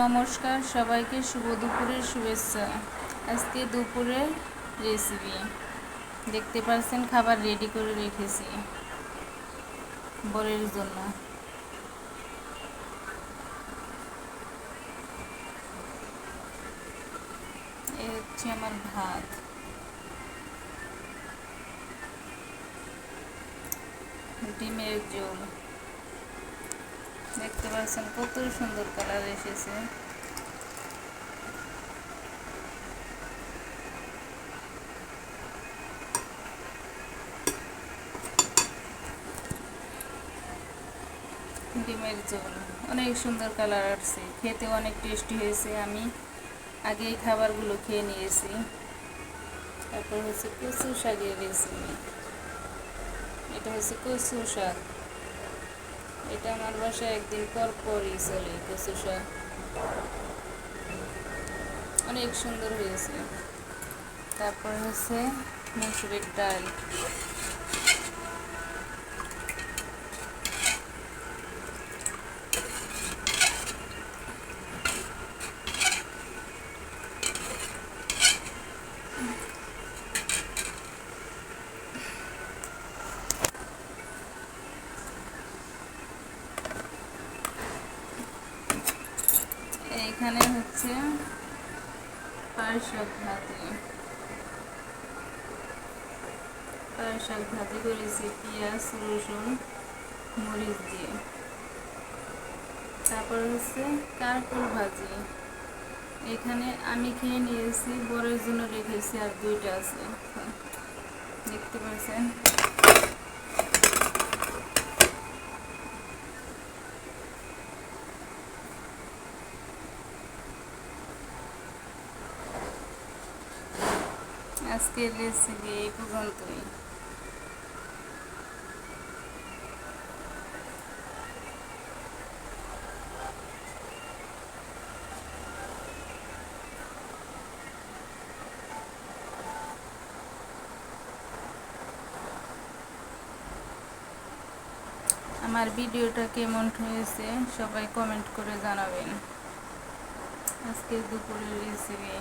নমস্কার, সবাইকে শুভ দুপুরের শুভেচ্ছা। আজকে দুপুরের রেসিপি দেখতে পাচ্ছেন, খাবার রেডি করে রেখেছি বরের জন্য। হচ্ছে আমার ভাত। ডিমের ঝোল। দেখতে পাচ্ছেন কত সুন্দর কালার এসেছে। ডিমের ঝোল, অনেক সুন্দর কালার আসছে। খেতে অনেক টেস্টি হয়েছে। আমি আগে এই খাবারগুলো খেয়ে নিয়েছি। তারপর হচ্ছে কচু শাকের রেসিপি। এটা হচ্ছে কচু শাক। এটা আমার বাসায় একদিন পর পরই চলে কচু শাক অনেক সুন্দর হয়েছে। তারপর হচ্ছে মসুরের ডাল। এখানে হচ্ছে শাক ভাজি করেছি পেঁয়াজ, রসুন, মরিচ দিয়ে। তারপর হচ্ছে কারকুল ভাজি। এখানে আমি খেয়ে নিয়েছি, বরের জন্য রেখেছি আর দুইটা আছে। দেখতে পাচ্ছেন? আজকের রেসিপি এই পর্যন্তই। আমার ভিডিওটা কেমন হয়েছে সবাই কমেন্ট করে জানাবেন। আজকে দুপুরের রেসিপি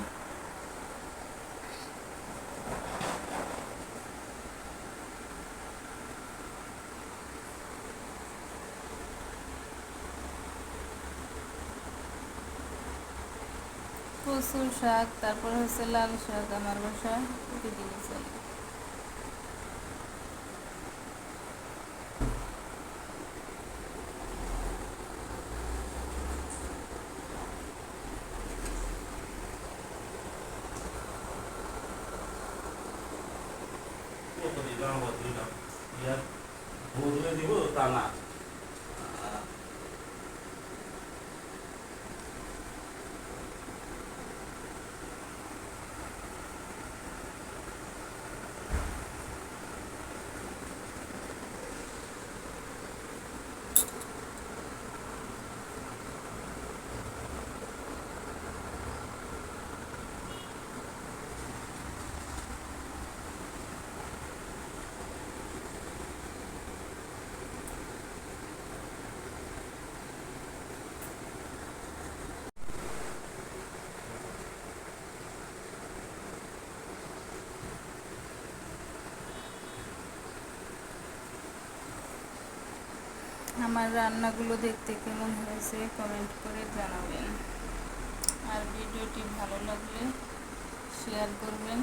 কচুর শাক তারপর হচ্ছে লাল শাক আমার বাসায় চলে দিব তা না। আমার রান্নাগুলো দেখতে কেমন হয়েছে কমেন্ট করে জানাবেন। আর ভিডিওটি ভালো লাগলে শেয়ার করবেন।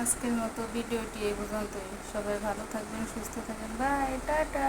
আজকের মতো ভিডিওটি এই পর্যন্তই। সবাই ভালো থাকবেন, সুস্থ থাকবেন। Bye tata!